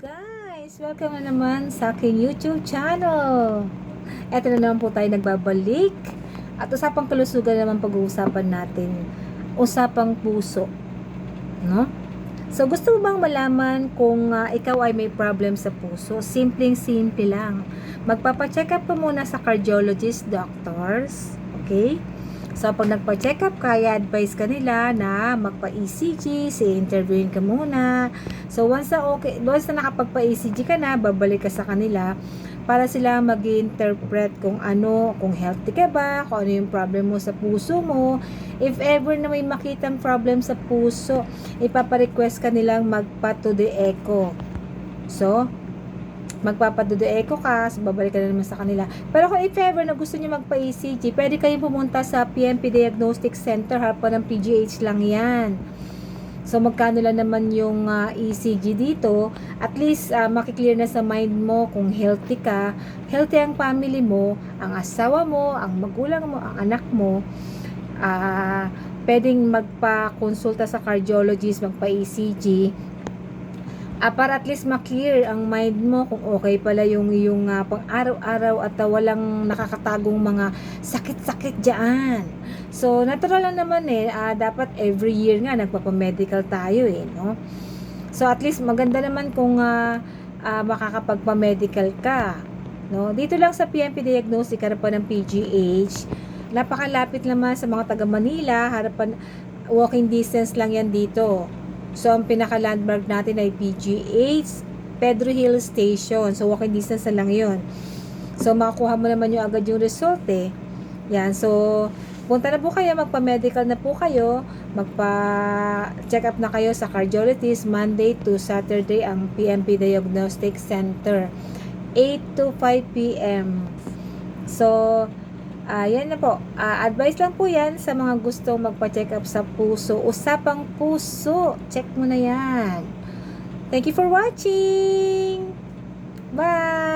guys! Welcome na naman sa aking YouTube channel. Ito na naman po tayo nagbabalik. At usapang kalusugan naman pag-uusapan natin. Usapang puso. No? So gusto mo bang malaman kung ah, ikaw ay may problem sa puso? Simpleng simple lang. Magpapacheck up ka muna sa cardiologist doctors. Okay? So, pag nagpa-check up ka, i-advise ka nila na magpa-ECG, si-interviewin ka muna. So, once na okay, once na nakapagpa-ECG ka na, babalik ka sa kanila para sila mag-interpret kung ano, kung healthy ka ba, kung ano yung problem mo sa puso mo. If ever na may makitang problem sa puso, ipapa-request ka nilang magpa-to the echo. So, magpapadudo echo ka, so babalik ka na naman sa kanila. Pero kung if ever na gusto niyo magpa-ECG, pwede kayong pumunta sa PMP Diagnostic Center, harapan ng PGH lang yan. So, magkano lang naman yung ah, ECG dito, at least ah, makiklear na sa mind mo kung healthy ka, healthy ang family mo, ang asawa mo, ang magulang mo, ang anak mo, ah pwedeng magpa-consulta sa cardiologist, magpa-ECG, ah, para at least maklear ang mind mo kung okay pala yung yung ah, pang araw-araw at ah, walang nakakatagong mga sakit-sakit diyan. So natural lang naman eh ah, dapat every year nga nagpapa-medical tayo eh no. So at least maganda naman kung ah, ah, makakapagpa-medical ka. No, dito lang sa PMP Diagnostic harapan ng PGH. Napakalapit naman sa mga taga Manila, harapan walking distance lang yan dito. So, ang pinaka-landmark natin ay PGH, Pedro Hill Station. So, walking distance na lang yun. So, makukuha mo naman yung agad yung result eh. Yan. So, punta na po kayo, magpa-medical na po kayo, magpa-check up na kayo sa cardiologist Monday to Saturday ang PMP Diagnostic Center. 8 to 5 p.m. So, Ayan na po. Ah, advice lang po yan sa mga gustong magpa-check up sa puso. Usapang puso. Check mo na yan. Thank you for watching. Bye!